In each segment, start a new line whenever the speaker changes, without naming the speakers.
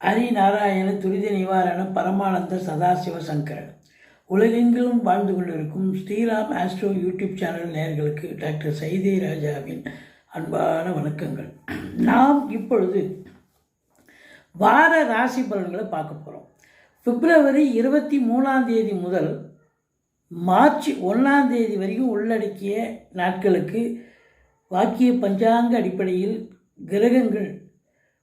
ஹரிநாராயண துரித நிவாரண பரமானந்த சதாசிவ சங்கரன். உலகெங்கிலும் வாழ்ந்து கொண்டிருக்கும் ஸ்ரீராம் ஆஸ்ட்ரோ யூடியூப் சேனல் நேர்களுக்கு டாக்டர் சைதே ராஜாவின் அன்பான வணக்கங்கள். நாம் இப்பொழுது வார ராசி பலன்களை பார்க்க போகிறோம் பிப்ரவரி இருபத்தி மூணாம் தேதி முதல் மார்ச் ஒன்றாம் தேதி வரைக்கும் உள்ளடக்கிய நாட்களுக்கு வாக்கிய பஞ்சாங்க அடிப்படையில் கிரகங்கள்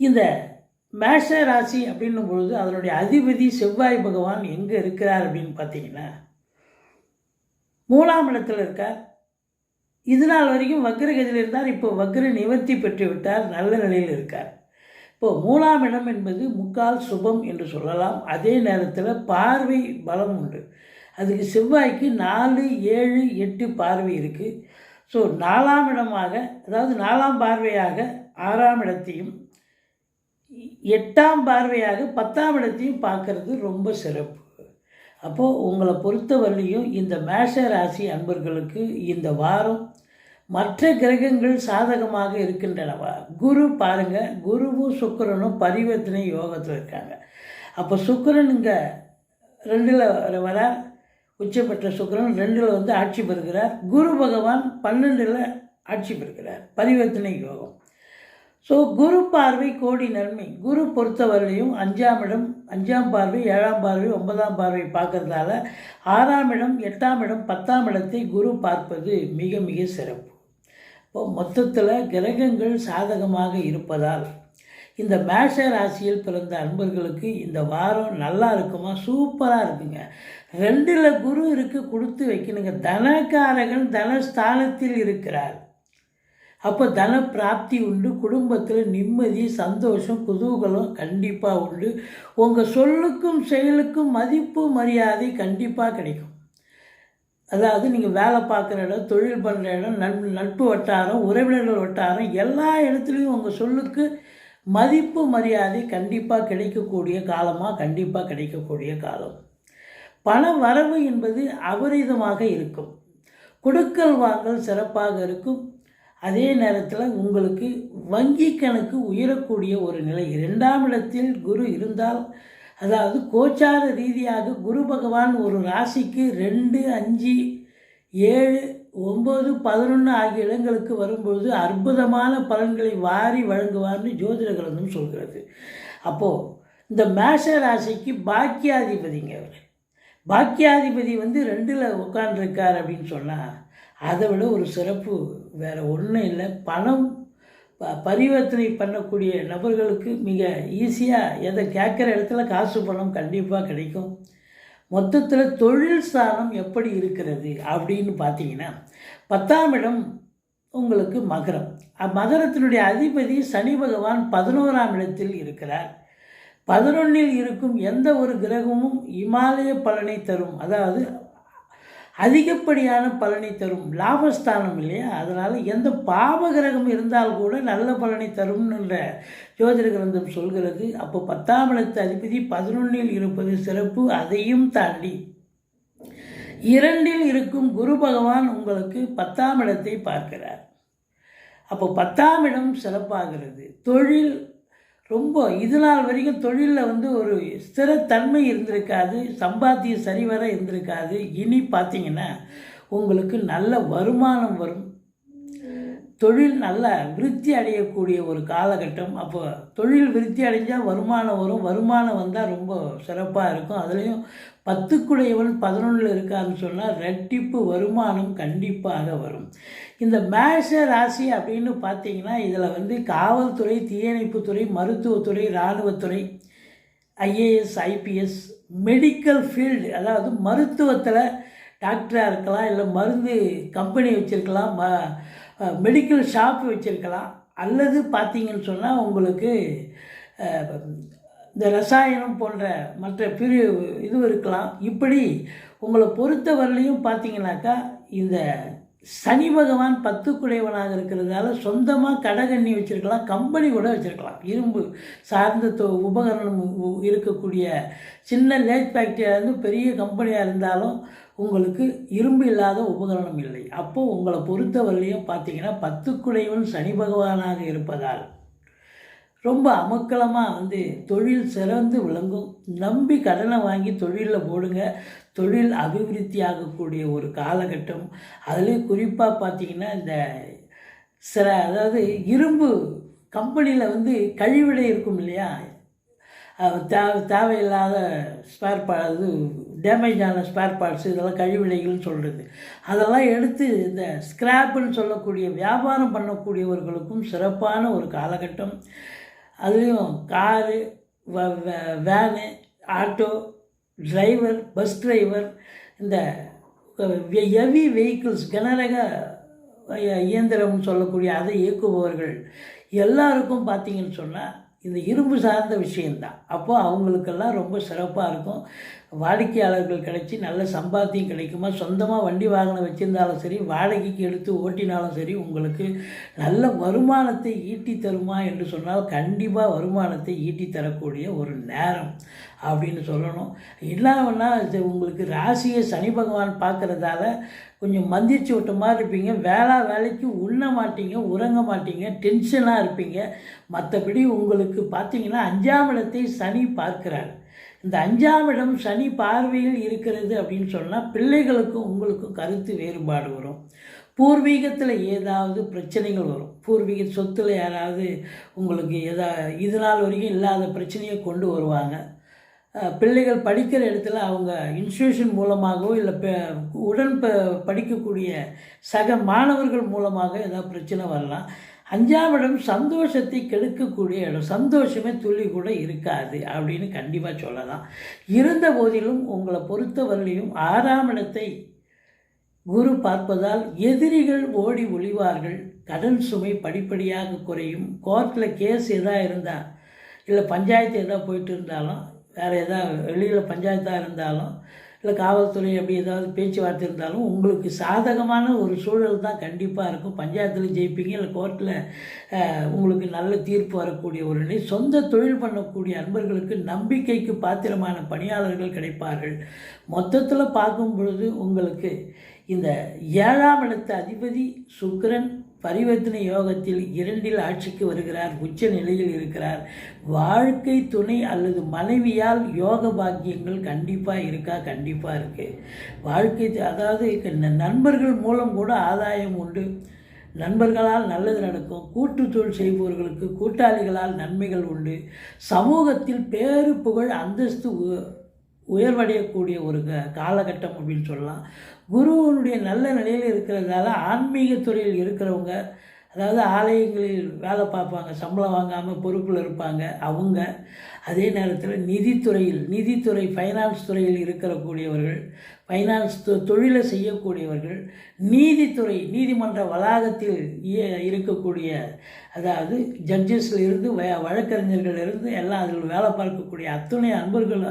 இந்த மேஷ ராசி அப்படின்னும் பொழுது அதனுடைய அதிபதி செவ்வாய் பகவான் எங்கே இருக்கிறார் அப்படின்னு பார்த்தீங்கன்னா மூணாம் இடத்துல இருக்கார். இது நாள் வரைக்கும் வக்ரகதியில் இருந்தார். இப்போ வக்ர நிவர்த்தி பெற்று விட்டார். நல்ல நிலையில் இருக்கார். இப்போது மூணாம் இடம் என்பது முக்கால் சுபம் என்று சொல்லலாம். அதே நேரத்தில் பார்வை பலம் உண்டு. அதுக்கு செவ்வாய்க்கு நாலு ஏழு எட்டு பார்வை இருக்குது ஸோ நாலாம் இடமாக அதாவது நாலாம் பார்வையாக ஆறாம் இடத்தையும் எட்டாம் பார்வையாக பத்தாம் இடத்தையும் பார்க்கறது ரொம்ப சிறப்பு. அப்போது உங்களை பொறுத்தவரையிலையும் இந்த மேஷ ராசி அன்பர்களுக்கு இந்த வாரம் மற்ற கிரகங்கள் சாதகமாக இருக்கின்றனவா? குரு பாருங்க குருவும் சுக்கிரனும் பரிவர்த்தனை யோகத்தில் இருக்காங்க. அப்போ சுக்கரனுங்க ரெண்டில் வர உச்சப்பட்ட சுக்கரன் சுக்கிரன் ரெண்டில் வந்து ஆட்சி பெறுகிறார். குரு பகவான் பன்னெண்டில் ஆட்சி பெறுகிறார் பரிவர்த்தனை யோகம். ஸோ குரு பார்வை கோடி நன்மை. குரு பொறுத்தவரையும் அஞ்சாம் இடம் அஞ்சாம் பார்வை ஏழாம் பார்வை ஒன்பதாம் பார்வை பார்க்கறதால ஆறாம் இடம் எட்டாம் இடம் பத்தாம் இடத்தை குரு பார்ப்பது மிக மிக சிறப்பு. இப்போ மொத்தத்தில் கிரகங்கள் சாதகமாக இருப்பதால் இந்த மேஷ ராசியில் பிறந்த அன்பர்களுக்கு இந்த வாரம் நல்லா இருக்குமா? சூப்பராக இருக்குங்க. ரெண்டில் குரு இருக்கு கொடுத்து வைக்கணுங்க. தனக்காரகன் தனஸ்தானத்தில் இருக்கிறார். அப்போ தன பிராப்தி உண்டு குடும்பத்தில் நிம்மதி சந்தோஷம் குதூகலம் கண்டிப்பாக உண்டு. உங்கள் சொல்லுக்கும் செயலுக்கும் மதிப்பு மரியாதை கண்டிப்பாக கிடைக்கும். அதாவது நீங்கள் வேலை பார்க்குற இடம் தொழில் பண்ணுற இடம் நட் நட்பு வட்டாரம் உறவினர்கள் வட்டாரம் எல்லா இடத்துலையும் உங்கள் சொல்லுக்கு மதிப்பு மரியாதை கண்டிப்பாக கிடைக்கக்கூடிய காலமாக கண்டிப்பாக கிடைக்கக்கூடிய காலம். பண வரவு என்பது அபரிதமாக இருக்கும். கொடுக்கல் வாங்கல் சிறப்பாக இருக்கும். அதே நேரத்தில் உங்களுக்கு வங்கி கணக்கு உயரக்கூடிய ஒரு நிலை. இரண்டாம் இடத்தில் குரு இருந்தால் அதாவது கோச்சார ரீதியாக குரு பகவான் ஒரு ராசிக்கு ரெண்டு அஞ்சு ஏழு ஒம்பது பதினொன்று ஆகிய இடங்களுக்கு வரும்பொழுது அற்புதமான பலன்களை வாரி வழங்குவார்னு ஜோதிட கிரந்தம் சொல்கிறது. அப்போது இந்த மேஷ ராசிக்கு பாக்கியாதிபதிங்க அவர். பாக்கியாதிபதி வந்து ரெண்டில் உட்காண்டிருக்கார் அப்படின்னு சொன்னால் அதை விட ஒரு சிறப்பு வேறு ஒன்றும் இல்லை. பணம் ப பரிவர்த்தனை பண்ணக்கூடிய நபர்களுக்கு மிக ஈஸியாக எதை கேட்குற இடத்துல காசு பணம் கண்டிப்பாக கிடைக்கும். மொத்தத்தில் தொழில் ஸ்தானம் எப்படி இருக்கிறது அப்படின்னு பார்த்தீங்கன்னா பத்தாம் இடம் உங்களுக்கு மகரம். மகரத்தினுடைய அதிபதி சனி பகவான் பதினோராம் இடத்தில் இருக்கிறார். பதினொன்றில் இருக்கும் எந்த ஒரு கிரகமும் இமாலய பலனை தரும். அதாவது அதிகப்படியான பலனை தரும் லாபஸ்தானம் இல்லையா? அதனால் எந்த பாவ கிரகம் இருந்தால் கூட நல்ல பலனை தரும்ன்ற ஜோதிட கிரந்தம் சொல்கிறது. அப்போ பத்தாம் இடத்து அதிபதி பதினொன்றில் இருப்பது சிறப்பு அதையும் தாண்டி. இரண்டில் இருக்கும் குரு பகவான் உங்களுக்கு பத்தாம் இடத்தை பார்க்கிறார். அப்போ பத்தாம் இடம் சிறப்பாகிறது. தொழில் ரொம்ப இது நாள் வரைக்கும் தொழிலில் வந்து ஒரு ஸ்திரத்தன்மை இருந்திருக்காது சம்பாத்தியம் சரிவர இருந்திருக்காது. இனி பார்த்தீங்கன்னா உங்களுக்கு நல்ல வருமானம் வரும். தொழில் நல்ல விருத்தி அடையக்கூடிய ஒரு காலகட்டம். அப்போ தொழில் விருத்தி அடைஞ்சால் வருமானம் வரும். வருமானம் வந்தால் ரொம்ப சிறப்பாக இருக்கும். அதுலேயும் பத்துக்குடையவன் பதினொன்றில் இருக்கான்னு சொன்னால் ரெட்டிப்பு வருமானம் கண்டிப்பாக வரும். இந்த மேஷ ராசி அப்படின்னு பார்த்தீங்கன்னா இதில் வந்து காவல்துறை தீயணைப்புத்துறை மருத்துவத்துறை இராணுவத்துறை ஐஏஎஸ் ஐபிஎஸ் மெடிக்கல் ஃபீல்டு அதாவது மருத்துவத்தில் டாக்டராக இருக்கலாம் இல்லை மருந்து கம்பெனி வச்சுருக்கலாம் ம மெடிக்கல் ஷாப் வச்சுருக்கலாம் அல்லது பார்த்தீங்கன்னு சொன்னால் உங்களுக்கு இந்த ரசாயனம் போன்ற மற்ற பிரி இது இருக்கலாம். இப்படி உங்களை பொறுத்தவரையிலையும் பார்த்தீங்கன்னாக்கா இந்த சனி பகவான் பத்து இருக்கிறதால சொந்தமாக கடகண்ணி வச்சுருக்கலாம் கம்பெனி கூட வச்சுருக்கலாம். இரும்பு சார்ந்த தொ உபகரணம் இருக்கக்கூடிய சின்ன லேட் ஃபேக்ட்ரியாக இருந்து பெரிய கம்பெனியாக இருந்தாலும் உங்களுக்கு இரும்பு இல்லாத உபகரணம் இல்லை. அப்போது உங்களை பொறுத்தவரையிலையும் பார்த்தீங்கன்னா பத்து சனி பகவானாக இருப்பதால் ரொம்ப அமக்கலமாக வந்து தொழில் சிறந்து விளங்கும். நம்பி கடனை வாங்கி தொழிலில் போடுங்க. தொழில் அபிவிருத்தி ஆகக்கூடிய ஒரு காலகட்டம். அதுலேயும் குறிப்பாக பார்த்தீங்கன்னா இந்த சில அதாவது இரும்பு கம்பெனியில் வந்து கழிவிடை இருக்கும் இல்லையா? தேவை தேவையில்லாத ஸ்பேர் பா இது டேமேஜ் ஆன ஸ்பேர் பார்ட்ஸ் இதெல்லாம் கழிவிடைகள்னு சொல்கிறது அதெல்லாம் எடுத்து இந்த ஸ்கிராப்புன்னு சொல்லக்கூடிய வியாபாரம் பண்ணக்கூடியவர்களுக்கும் சிறப்பான ஒரு காலகட்டம். அதுலேயும் car van auto driver bus driver இந்த ஹெவி வெஹிக்கிள்ஸ் கனரக இயந்திரம்னு சொல்லக்கூடிய அதை இயக்குபவர்கள் எல்லாருக்கும் பார்த்தீங்கன்னு சொன்னால் இந்த இரும்பு சார்ந்த விஷயந்தான் அப்போது அவங்களுக்கெல்லாம் ரொம்ப சிறப்பாக இருக்கும். வாடிக்கையாளர்கள் கிடைச்சி நல்ல சம்பாத்தியம் கிடைக்குமா? சொந்தமாக வண்டி வாகனம் வச்சுருந்தாலும் சரி வாடகைக்கு எடுத்து ஓட்டினாலும் சரி உங்களுக்கு நல்ல வருமானத்தை ஈட்டி தருமா என்று சொன்னால் கண்டிப்பாக வருமானத்தை ஈட்டி தரக்கூடிய ஒரு நேரம் அப்படின்னு சொல்லணும். இல்லாமன்னா இது உங்களுக்கு ராசியை சனி பகவான் பார்க்குறதால கொஞ்சம் மந்திச்சு விட்ட மாதிரி இருப்பீங்க. வேளா வேலைக்கு உண்ண மாட்டீங்க உறங்க மாட்டீங்க டென்ஷனாக இருப்பீங்க. மற்றபடி உங்களுக்கு பார்த்தீங்கன்னா அஞ்சாம் இடத்தை சனி பார்க்குறாரு. இந்த அஞ்சாம் இடம் சனி பார்வையில் இருக்கிறது அப்படின்னு சொன்னால் பிள்ளைகளுக்கும் உங்களுக்கும் கருத்து வேறுபாடு வரும். பூர்வீகத்தில் ஏதாவது பிரச்சனைகள் வரும். பூர்வீக சொத்தில் யாராவது உங்களுக்கு எதா இது நாள் வரைக்கும் இல்லாத பிரச்சனையை கொண்டு வருவாங்க. பிள்ளைகள் படிக்கிற இடத்துல அவங்க இன்ஸ்டியூஷன் மூலமாகவோ இல்லை உடன் ப படிக்கக்கூடிய சக மாணவர்கள் மூலமாக ஏதாவது பிரச்சனை வரலாம். அஞ்சாம் இடம் சந்தோஷத்தை கெடுக்கக்கூடிய இடம் சந்தோஷமே துள்ளி கூட இருக்காது அப்படின்னு கண்டிப்பாக சொல்லலாம். இருந்த போதிலும் உங்களை பொறுத்தவரையிலும் ஆறாம் இடத்தை குரு பார்ப்பதால் எதிரிகள் ஓடி ஒளிவார்கள். கடன் சுமை படிப்படியாக குறையும். கோர்ட்டில் கேஸ் எதாக இருந்தால் இல்லை பஞ்சாயத்து எதாவது போயிட்டு இருந்தாலும் வேறு எதாவது வெளியில் பஞ்சாயத்தாக இருந்தாலும் இல்லை காவல்துறை அப்படி ஏதாவது பேச்சுவார்த்தை இருந்தாலும் உங்களுக்கு சாதகமான ஒரு சூழல் தான் கண்டிப்பாக இருக்கும். பஞ்சாயத்தில் ஜெயிப்பீங்க இல்லை கோர்ட்டில் உங்களுக்கு நல்ல தீர்ப்பு வரக்கூடிய ஒரு நிலை. சொந்த தொழில் பண்ணக்கூடிய அன்பர்களுக்கு நம்பிக்கைக்கு பாத்திரமான பணியாளர்கள் கிடைப்பார்கள். மொத்தத்தில் பார்க்கும் பொழுது உங்களுக்கு இந்த ஏழாம் இடத்து அதிபதி சுக்கிரன் பரிவர்த்தனை யோகத்தில் இரண்டில் ஆட்சிக்கு வருகிறார் உச்ச நிலையில் இருக்கிறார். வாழ்க்கை துணை அல்லது மனைவியால் யோக பாக்கியங்கள் கண்டிப்பாக இருக்கா? கண்டிப்பாக இருக்குது வாழ்க்கை அதாவது ந- நண்பர்கள் மூலம் கூட ஆதாயம் உண்டு. நண்பர்களால் நல்லது நடக்கும். கூட்டு தொழில் செய்பவர்களுக்கு கூட்டாளிகளால் நன்மைகள் உண்டு. சமூகத்தில் பேரு புகழ் அந்தஸ்து உ- உயர்வடையக்கூடிய ஒரு க- காலகட்டம் அப்படின்னு சொல்லலாம். குருவனுடைய நல்ல நிலையில் இருக்கிறதால ஆன்மீக துறையில் இருக்கிறவங்க அதாவது ஆலயங்களில் வேலை பார்ப்பாங்க சம்பளம் வாங்காமல் பொறுப்பில் இருப்பாங்க. அவங்க அதே நேரத்தில் நிதித்துறையில் நிதித்துறை ஃபைனான்ஸ் துறையில் இருக்கக்கூடியவர்கள் ஃபைனான்ஸ் தொ- தொழிலை செய்யக்கூடியவர்கள் நீதித்துறை நீதிமன்ற வளாகத்தில் இய- இருக்கக்கூடிய அதாவது ஜட்ஜஸ்ல இருந்து வ வழக்கறிஞர்கள் இருந்து எல்லாம் அதில் வேலை பார்க்கக்கூடிய அத்துணை அன்பர்கள்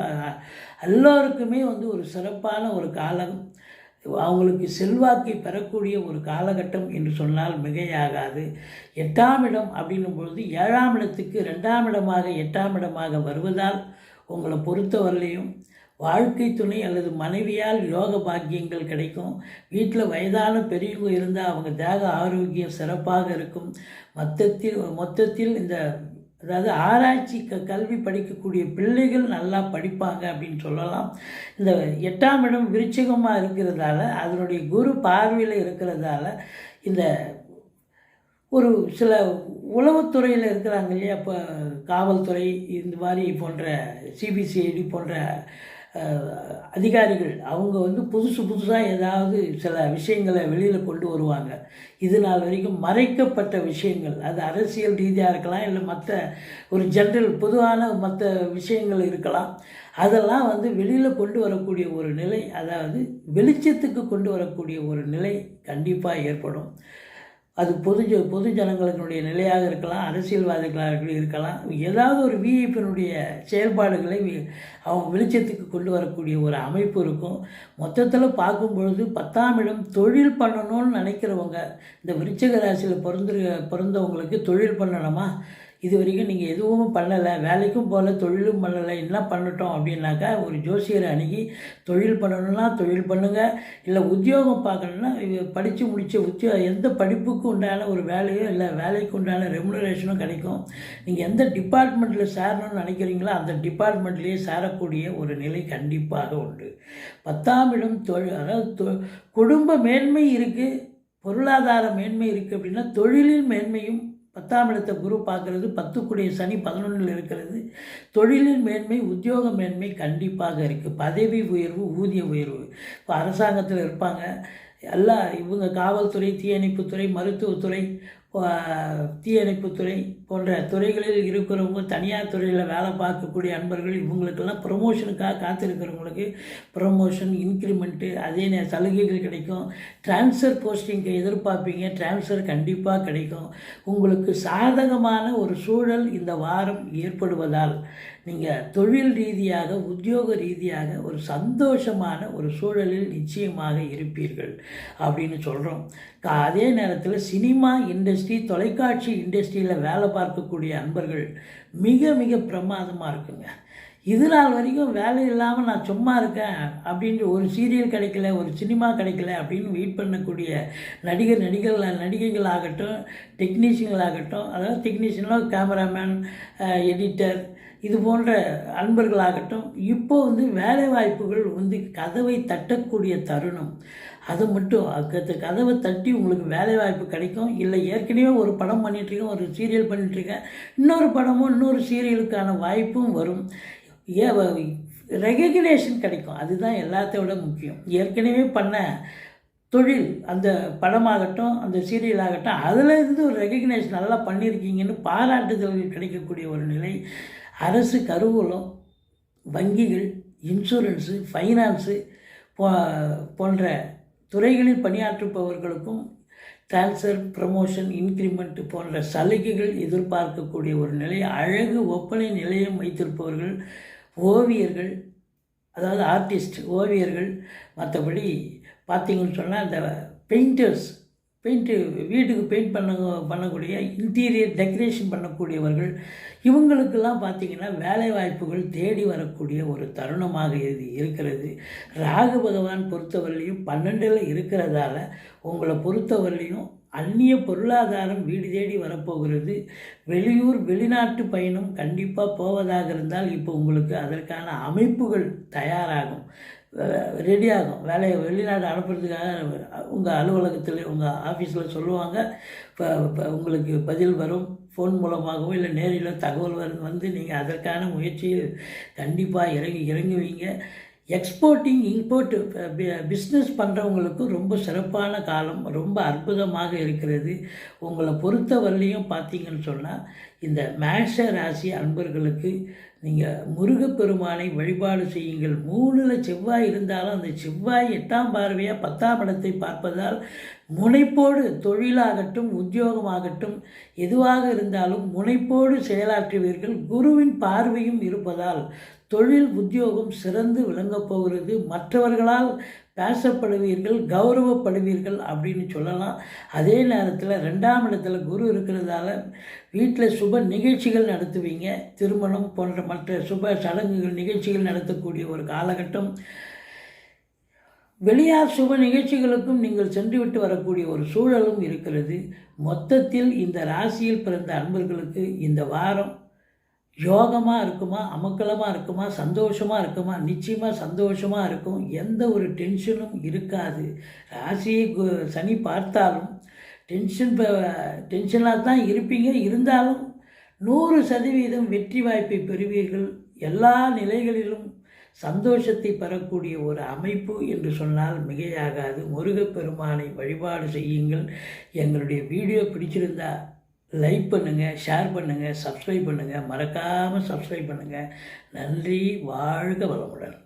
எல்லோருக்குமே வந்து ஒரு சிறப்பான ஒரு காலம். அவங்களுக்கு செல்வாக்கை பெறக்கூடிய ஒரு காலகட்டம் என்று சொன்னால் மிகையாகாது. எட்டாம் இடம் அப்படின்னும் பொழுது ஏழாம் இடத்துக்கு ரெண்டாம் இடமாக எட்டாம் இடமாக வருவதால் உங்களை பொறுத்தவரையிலையும் வாழ்க்கை துணை அல்லது மனைவியால் யோக பாக்கியங்கள் கிடைக்கும். வீட்டில் வயதான பெரியவங்க இருந்தால் அவங்க தேக ஆரோக்கியம் சிறப்பாக இருக்கும். மொத்தத்தில் மொத்தத்தில் இந்த அதாவது ஆராய்ச்சி க கல்வி படிக்கக்கூடிய பிள்ளைகள் நல்லா படிப்பாங்க அப்படின்னு சொல்லலாம். இந்த எட்டாம் இடம் விருச்சிகமாக இருக்கிறதால அதனுடைய குரு பார்வையில் இருக்கிறதால இந்த ஒரு சில உளவுத்துறையில் இருக்கிறாங்க இல்லையா? இப்போ காவல்துறை இந்த மாதிரி போன்ற சிபிசிஐடி போன்ற அதிகாரிகள் அவங்க வந்து புதுசு புதுசாக ஏதாவது சில விஷயங்களை வெளியில் கொண்டு வருவாங்க. இது நாள் வரைக்கும் மறைக்கப்பட்ட விஷயங்கள். அது அரசியல் ரீதியாக இருக்கலாம் இல்லை மற்ற ஒரு ஜென்ரல் பொதுவான மற்ற விஷயங்கள் இருக்கலாம். அதெல்லாம் வந்து வெளியில் கொண்டு வரக்கூடிய ஒரு நிலை அதாவது வெளிச்சத்துக்கு கொண்டு வரக்கூடிய ஒரு நிலை கண்டிப்பாக ஏற்படும். அது பொது பொது ஜனங்களுடைய நிலையாக இருக்கலாம் அரசியல்வாதிகளாக இருக்கலாம் ஏதாவது ஒரு விஐபியினுடைய செயல்பாடுகளை அவங்க வெளிச்சத்துக்கு கொண்டு வரக்கூடிய ஒரு அமைப்பு இருக்கும். மொத்தத்தில் பார்க்கும் பொழுது பத்தாம் இடம் தொழில் பண்ணணும்னு நினைக்கிறவங்க இந்த விருச்சக ராசியில் பிறந்து பிறந்தவங்களுக்கு தொழில் பண்ணணுமா? இது வரைக்கும் நீங்கள் எதுவும் பண்ணலை வேலைக்கும் போகல தொழிலும் பண்ணலை என்ன பண்ணட்டும் அப்படின்னாக்கா ஒரு ஜோசியரை அணுகி தொழில் பண்ணணும்னா தொழில் பண்ணுங்கள் இல்லை உத்தியோகம் பார்க்கணுன்னா படித்து முடித்த உத்தியோ எந்த படிப்புக்கு உண்டான ஒரு வேலையோ இல்லை வேலைக்கு உண்டான ரெமுனரேஷனும் கிடைக்கும். நீங்கள் எந்த டிபார்ட்மெண்ட்டில் சேரணும்னு நினைக்கிறீங்களோ அந்த டிபார்ட்மெண்ட்லேயே சேரக்கூடிய ஒரு நிலை கண்டிப்பாக உண்டு. பத்தாம் இடம் தொழில் அதாவது தொ- குடும்ப மேன்மை இருக்குது பொருளாதார மேன்மை இருக்குது அப்படின்னா தொழிலின் மேன்மையும் பத்தாம் இடத்தை குரு பார்க்கறது பத்துக்குடைய சனி பதினொன்றில் இருக்கிறது. தொழிலின் மேன்மை உத்தியோக மேன்மை கண்டிப்பாக இருக்குது பதவி உயர்வு ஊதிய உயர்வு. இப்போ அரசாங்கத்தில் இருப்பாங்க. எல்லா இவங்க காவல்துறை தீயணைப்புத்துறை மருத்துவத்துறை தீயணைப்புத்துறை போன்ற துறைகளில் இருக்கிறவங்க தனியார் துறையில் வேலை பார்க்கக்கூடிய அன்பர்கள் இவங்களுக்கெல்லாம் ப்ரொமோஷனுக்காக காத்திருக்கிறவங்களுக்கு ப்ரொமோஷன் இன்க்ரிமெண்ட்டு அதே நே சலுகைகள் கிடைக்கும். ட்ரான்ஸ்ஃபர் போஸ்டிங்க்கு எதிர்பார்ப்பீங்க. ட்ரான்ஸ்ஃபர் கண்டிப்பாக கிடைக்கும். உங்களுக்கு சாதகமான ஒரு சூழல் இந்த வாரம் ஏற்படுவதால். நீங்கள் தொழில் ரீதியாக உத்தியோக ரீதியாக ஒரு சந்தோஷமான ஒரு சூழலில் நிச்சயமாக இருப்பீர்கள் அப்படின்னு சொல்கிறோம் அதே நேரத்தில் சினிமா இண்டஸ்ட்ரி தொலைக்காட்சி இண்டஸ்ட்ரியில் வேலை பார்க்கக்கூடிய அன்பர்கள் மிக மிக பிரமாதமாக இருக்குங்க. இது நாள் வரைக்கும் வேலை இல்லாமல் நான் சும்மா இருக்கேன் அப்படின்ற ஒரு சீரியல் கிடைக்கல ஒரு சினிமா கிடைக்கல அப்படின்னு வெயிட் பண்ணக்கூடிய நடிகர் நடிகர்கள் நடிகைகள் ஆகட்டும் டெக்னீஷியன்கள் ஆகட்டும் அதாவது டெக்னீஷியனோ கேமராமேன் எடிட்டர் இது போன்ற அன்பர்களாகட்டும் இப்போ வந்து வேலை வாய்ப்புகள் வந்து கதவை தட்டக்கூடிய தருணம். அது மட்டும் அக்கத்து கதவை தட்டி உங்களுக்கு வேலை வாய்ப்பு கிடைக்கும். இல்லை ஏற்கனவே ஒரு படம் பண்ணிகிட்ருக்கேன் ஒரு சீரியல் பண்ணிகிட்ருக்கேன் இன்னொரு படமும் இன்னொரு சீரியலுக்கான வாய்ப்பும் வரும். ஏ ரெகக்னேஷன் கிடைக்கும். அதுதான் எல்லாத்தை விட முக்கியம். ஏற்கனவே பண்ண தொழில் அந்த படமாகட்டும் அந்த சீரியல் ஆகட்டும் அதில் இருந்து ஒரு ரெகக்னேஷன் நல்லா பண்ணியிருக்கீங்கன்னு பாராட்டுதல்கள் கிடைக்கக்கூடிய ஒரு நிலை. அரசு கருவூலம் வங்கிகள் இன்சூரன்ஸு ஃபைனான்ஸு போ போன்ற துறைகளில் பணியாற்றுபவர்களுக்கும் டிரான்ஸ்ஃபர் ப்ரமோஷன் இன்க்ரிமெண்ட் போன்ற சலுகைகள் எதிர்பார்க்கக்கூடிய ஒரு நிலை அழகு ஒப்பனை நிலையம் வைத்திருப்பவர்கள் ஓவியர்கள் அதாவது ஆர்டிஸ்ட் ஓவியர்கள் மற்றபடி பார்த்திங்கன்னு சொன்னால் இந்த பெயிண்டர்ஸ் பெயிண்ட்டு வீட்டுக்கு பெயிண்ட் பண்ண பண்ணக்கூடிய இன்டீரியர் டெக்கரேஷன் பண்ணக்கூடியவர்கள் இவங்களுக்கெல்லாம் பார்த்தீங்கன்னா வேலை வாய்ப்புகள் தேடி வரக்கூடிய ஒரு தருணமாக இது இருக்கிறது. ராகு பகவான் பொறுத்தவரையிலையும் பன்னெண்டில் இருக்கிறதால உங்களை பொறுத்தவரையிலையும் அந்நிய பொருளாதாரம் வீடு தேடி வரப்போகிறது. வெளியூர் வெளிநாட்டு பயணம் கண்டிப்பாக போவதாக இருந்தால் இப்போ உங்களுக்கு அதற்கான அமைப்புகள் தயாராகும். ரெடியாகும். வேலையை வெளிநாடு அனுப்புறதுக்காக உங்கள் அலுவலகத்தில் உங்கள் ஆஃபீஸில் சொல்லுவாங்க. இப்போ இப்போ உங்களுக்கு பதில் வரும் ஃபோன் மூலமாகவோ இல்லை நேரில் தகவல் வரும் வந்து நீங்கள் அதற்கான முயற்சியில் கண்டிப்பாக இறங்கி இறங்குவீங்க. எக்ஸ்போர்ட்டிங் இம்போர்ட் பிஸ்னஸ் பண்ணுறவங்களுக்கும் ரொம்ப சிறப்பான காலம் ரொம்ப அற்புதமாக இருக்கிறது. உங்களை பொறுத்தவரையிலையும் பார்த்தீங்கன்னு சொன்னால் இந்த மேஷ ராசி அன்பர்களுக்கு நீங்கள் முருகப்பெருமானை வழிபாடு செய்யுங்கள். மூணில் செவ்வாய் இருந்தாலும் அந்த செவ்வாய் எட்டாம் பார்வையாக பத்தாம் இடத்தை பார்ப்பதால் முனைப்போடு தொழிலாகட்டும் உத்தியோகமாகட்டும் எதுவாக இருந்தாலும் முனைப்போடு செயலாற்றுவீர்கள். குருவின் பார்வையும் இருப்பதால் தொழில் உத்தியோகம் சிறந்து விளங்கப் போகிறது. மற்றவர்களால் பேசப்படுவீர்கள் கௌரவப்படுவீர்கள் அப்படின்னு சொல்லலாம். அதே நேரத்தில் ரெண்டாம் இடத்துல குரு இருக்கிறதால வீட்டில் சுப நிகழ்ச்சிகள் நடத்துவீங்க. திருமணம் போன்ற மற்ற சுப சடங்குகள் நிகழ்ச்சிகள் நடத்தக்கூடிய ஒரு காலகட்டம். வெளியார் சுப நிகழ்ச்சிகளுக்கும் நீங்கள் சென்றுவிட்டு வரக்கூடிய ஒரு சூழலும் இருக்கிறது. மொத்தத்தில் இந்த ராசியில் பிறந்த அன்பர்களுக்கு இந்த வாரம் யோகமாக இருக்குமா அமக்கலமாக இருக்குமா சந்தோஷமாக இருக்குமா நிச்சயமாக சந்தோஷமாக இருக்கும். எந்த ஒரு டென்ஷனும் இருக்காது. ராசியை கு- சனி பார்த்தாலும் டென்ஷன் டென்ஷனாக தான் இருப்பீங்க. இருந்தாலும் நூறு சதவீதம் வெற்றி வாய்ப்பை பெறுவீர்கள். எல்லா நிலைகளிலும் சந்தோஷத்தை பெறக்கூடிய ஒரு அமைப்பு என்று சொன்னால் மிகையாகாது. முருகப்பெருமானை வழிபாடு செய்யுங்கள். எங்களுடைய வீடியோ பிடிச்சிருந்தா லைக் பண்ணுங்கள் ஷேர் பண்ணுங்கள் சப்ஸ்கிரைப் பண்ணுங்கள் மறக்காமல் சப்ஸ்கிரைப் பண்ணுங்கள் நன்றி வாழ்க வளமுடன்.